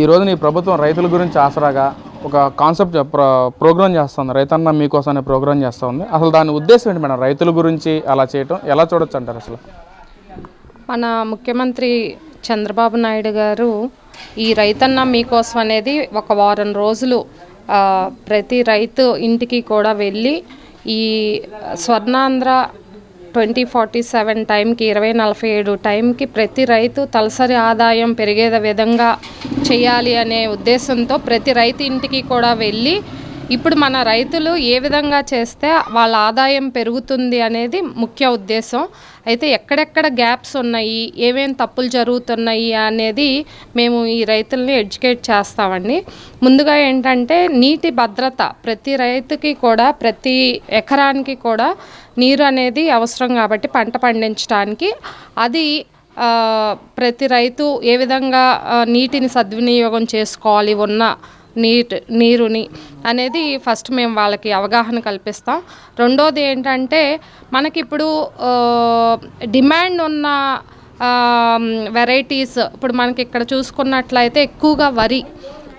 ఈరోజు నీ ప్రభుత్వం రైతుల గురించి ఆసరాగా ఒక కాన్సెప్ట్ ప్రోగ్రామ్ చేస్తుంది. రైతన్న మీకోసం అనే ప్రోగ్రామ్ చేస్తుంది అసలు దాని ఉద్దేశం ఏంటి మేడం? రైతుల గురించి అలా చేయటం ఎలా చూడొచ్చు అంటారు అసలు? మన ముఖ్యమంత్రి చంద్రబాబు నాయుడు గారు ఈ రైతన్న మీకోసం అనేది ఒక వారం రోజులు ప్రతి రైతు ఇంటికి కూడా వెళ్ళి ఈ స్వర్ణాంధ్ర ట్వంటీ ఫార్టీ సెవెన్ టైంకి ఇరవై నలభై ఏడు టైంకి ప్రతి రైతు తలసరి ఆదాయం పెరిగే విధంగా చేయాలి అనే ఉద్దేశంతో ప్రతి రైతు ఇంటికి కూడా వెళ్ళి ఇప్పుడు మన రైతులు ఏ విధంగా చేస్తే వాళ్ళ ఆదాయం పెరుగుతుంది అనేది ముఖ్య ఉద్దేశం. అయితే ఎక్కడెక్కడ గ్యాప్స్ ఉన్నాయి ఏమేమి తప్పులు జరుగుతున్నాయి అనేది మేము ఈ రైతుల్ని ఎడ్యుకేట్ చేస్తామండి. ముందుగా ఏంటంటే నీటి భద్రత ప్రతి రైతుకి కూడా ప్రతి ఎకరానికి కూడా నీరు అనేది అవసరం కాబట్టి పంట పండించడానికి అది ప్రతి రైతు ఏ విధంగా నీటిని సద్వినియోగం చేసుకోవాలి ఉన్న నీట్ నీరుని అనేది ఫస్ట్ మేము వాళ్ళకి అవగాహన కల్పిస్తాం. రెండోది ఏంటంటే మనకిప్పుడు డిమాండ్ ఉన్న వెరైటీస్ ఇప్పుడు మనకి ఇక్కడ చూసుకున్నట్లయితే ఎక్కువగా వరి.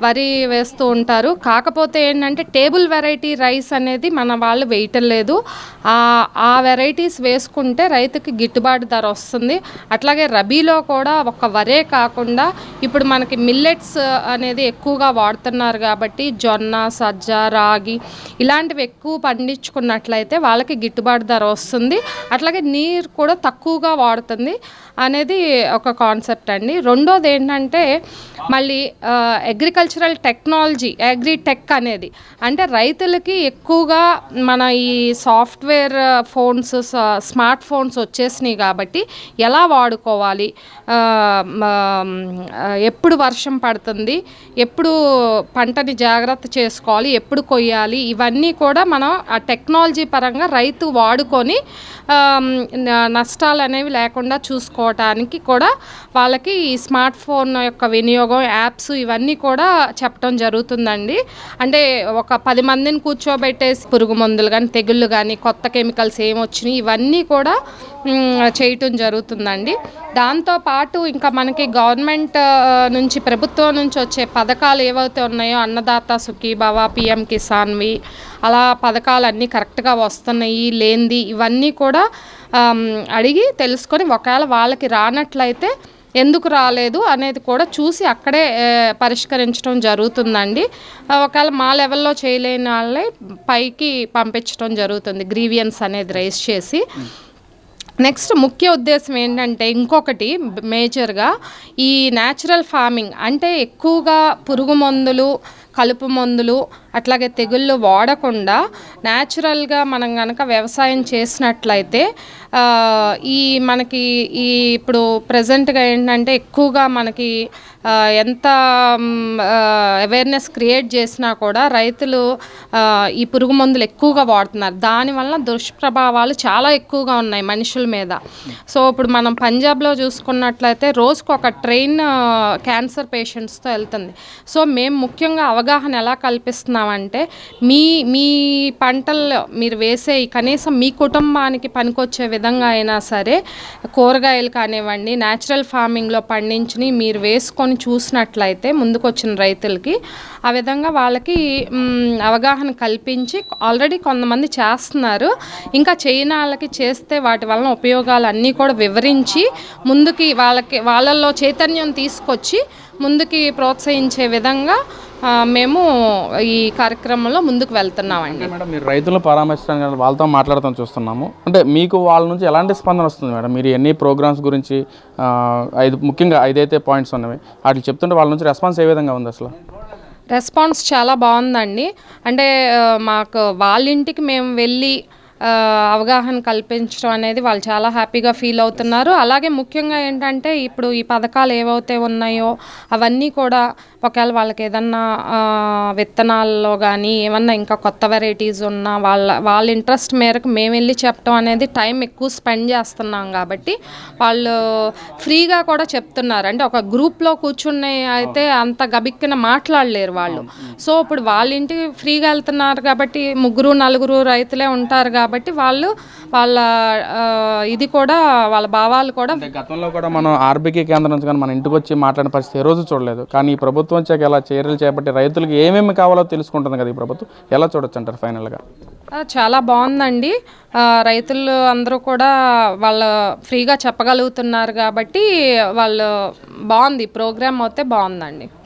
వరి వేస్తూ ఉంటారు. కాకపోతే ఏంటంటే టేబుల్ వెరైటీ రైస్ అనేది మన వాళ్ళు వేయటం లేదు. ఆ వెరైటీస్ వేసుకుంటే రైతుకి గిట్టుబాటు ధర వస్తుంది. అట్లాగే రబీలో కూడా ఒక వరే కాకుండా ఇప్పుడు మనకి మిల్లెట్స్ అనేది ఎక్కువగా వాడుతున్నారు కాబట్టి జొన్న సజ్జ రాగి ఇలాంటివి ఎక్కువ పండించుకున్నట్లయితే వాళ్ళకి గిట్టుబాటు ధర వస్తుంది. అట్లాగే నీరు కూడా తక్కువగా వాడుతుంది అనేది ఒక కాన్సెప్ట్ అండి. రెండోది ఏంటంటే మళ్ళీ agriculture agricultural technology agri tech అనేది. అంటే రైతులకి ఎక్కువగా మన ఈ సాఫ్ట్వేర్ ఫోన్స్ స్మార్ట్ ఫోన్స్ వచ్చేసినాయి కాబట్టి ఎలా వాడుకోవాలి? ఎప్పుడు వర్షం పడుతుంది? ఎప్పుడు పంటని జాగ్రత్త చేసుకోవాలి? ఎప్పుడు కొయ్యాలి? ఇవన్నీ కూడా మనం ఆ టెక్నాలజీ పరంగా రైతు వాడుకొని నష్టాలు అనేవి లేకుండా చూసుకోవటానికి కూడా వాళ్ళకి ఈ స్మార్ట్ ఫోన్ యొక్క వినియోగం యాప్స్ ఇవన్నీ కూడా చెప్పడం జరుగుతుందండి. అంటే ఒక పది మందిని కూర్చోబెట్టేసి పురుగు మందులు కానీ తెగుళ్ళు కానీ కొత్త కెమికల్స్ ఏమొచ్చినాయి ఇవన్నీ కూడా చేయటం జరుగుతుందండి. దాంతో పాటు ఇంకా మనకి గవర్నమెంట్ నుంచి ప్రభుత్వం నుంచి వచ్చే పథకాలు ఏవైతే ఉన్నాయో అన్నదాత సుఖీభవ పిఎం కిసాన్వి అలా పథకాలు అన్నీ కరెక్ట్గా వస్తున్నాయి లేనిది ఇవన్నీ కూడా అడిగి తెలుసుకొని ఒకవేళ వాళ్ళకి రానట్లయితే ఎందుకు రాలేదు అనేది కూడా చూసి అక్కడే పరిష్కరించడం జరుగుతుందండి. ఒకవేళ మా లెవెల్లో చేయలేని వాళ్ళే పైకి పంపించడం జరుగుతుంది గ్రీవియన్స్ అనేది రైజ్ చేసి. నెక్స్ట్ ముఖ్య ఉద్దేశం ఏంటంటే ఇంకొకటి మేజర్గా ఈ న్యాచురల్ ఫార్మింగ్ అంటే ఎక్కువగా పురుగు మందులు కలుపు మందులు అట్లాగే తెగుళ్ళు వాడకుండా న్యాచురల్గా మనం కనుక వ్యవసాయం చేసినట్లయితే ఈ మనకి ఈ ఇప్పుడు ప్రజెంట్గా ఏంటంటే ఎక్కువగా మనకి ఎంత అవేర్నెస్ క్రియేట్ చేసినా కూడా రైతులు ఈ పురుగు మందులు ఎక్కువగా వాడుతున్నారు. దానివల్ల దుష్ప్రభావాలు చాలా ఎక్కువగా ఉన్నాయి మనుషుల మీద. సో ఇప్పుడు మనం పంజాబ్లో చూసుకున్నట్లయితే రోజుకు ఒక ట్రైన్ క్యాన్సర్ పేషెంట్స్తో వెళ్తుంది. సో మేము ముఖ్యంగా అవగాహన ఎలా చేస్తున్నామంటే మీ మీ పంటల్లో మీరు వేసే కనీసం మీ కుటుంబానికి పనికొచ్చే విధంగా అయినా సరే కూరగాయలు కానివ్వండి న్యాచురల్ ఫార్మింగ్లో పండించి మీరు వేసుకొని చూసినట్లయితే ముందుకొచ్చిన రైతులకి ఆ విధంగా వాళ్ళకి అవగాహన కల్పించి ఆల్రెడీ కొంతమంది చేస్తున్నారు. ఇంకా చేయని వాళ్ళకి చేస్తే వాటి వలన ఉపయోగాలు అన్నీ కూడా వివరించి ముందుకి వాళ్ళకి వాళ్ళల్లో చైతన్యం తీసుకొచ్చి ముందుకి ప్రోత్సహించే విధంగా మేము ఈ కార్యక్రమంలో ముందుకు వెళ్తున్నామండి. మేడం మీరు రైతులను పరామర్శించడానికి వాళ్ళతో మాట్లాడతాం చూస్తున్నాము. అంటే మీకు వాళ్ళ నుంచి ఎలాంటి స్పందన వస్తుంది మేడం? మీరు ఎన్ని ప్రోగ్రామ్స్ గురించి ఐదు ముఖ్యంగా ఐదైతే పాయింట్స్ ఉన్నవి వాటికి చెప్తుంటే వాళ్ళ నుంచి రెస్పాన్స్ ఏ విధంగా ఉంది అసలు? రెస్పాన్స్ చాలా బాగుందండి. అంటే మాకు వాళ్ళ ఇంటికి మేము వెళ్ళి అవగాహన కల్పించడం అనేది వాళ్ళు చాలా హ్యాపీగా ఫీల్ అవుతున్నారు. అలాగే ముఖ్యంగా ఏంటంటే ఇప్పుడు ఈ పథకాలు ఏవైతే ఉన్నాయో అవన్నీ కూడా ఒకవేళ వాళ్ళకి ఏదన్నా విత్తనాల్లో కానీ ఏమన్నా ఇంకా కొత్త వెరైటీస్ ఉన్నా వాళ్ళ వాళ్ళ ఇంట్రెస్ట్ మేరకు మేము వెళ్ళి చెప్పడం అనేది టైం ఎక్కువ స్పెండ్ చేస్తున్నాం కాబట్టి వాళ్ళు ఫ్రీగా కూడా చెప్తున్నారు. అంటే ఒక గ్రూప్లో కూర్చుని అయితే అంత గబిక్కిన మాట్లాడలేరు వాళ్ళు. సో ఇప్పుడు వాళ్ళ ఇంటికి ఫ్రీగా వెళ్తున్నారు కాబట్టి ముగ్గురు నలుగురు రైతులే ఉంటారు కాబట్టి వాళ్ళు వాళ్ళ ఆ, ఇది కూడా వాళ్ళ భావాలు కూడా గతంలో కూడా మనం ఆర్బీకే కేంద్రం నుంచి కానీ మన ఇంటికి వచ్చి మాట్లాడిన పరిస్థితి ఏ రోజు చూడలేదు. కానీ ఈ ప్రభుత్వం వచ్చాక ఎలా చర్యలు చేపట్టి రైతులకు ఏమేమి కావాలో తెలుసుకుంటుంది కదా ఈ ప్రభుత్వం. ఎలా చూడొచ్చు అంటారు ఫైనల్గా చాలా బాగుందండి. రైతులు అందరూ కూడా వాళ్ళ ఫ్రీగా చెప్పగలుగుతున్నారు కాబట్టి వాళ్ళు బాగుంది. ప్రోగ్రామ్ అయితే బాగుందండి.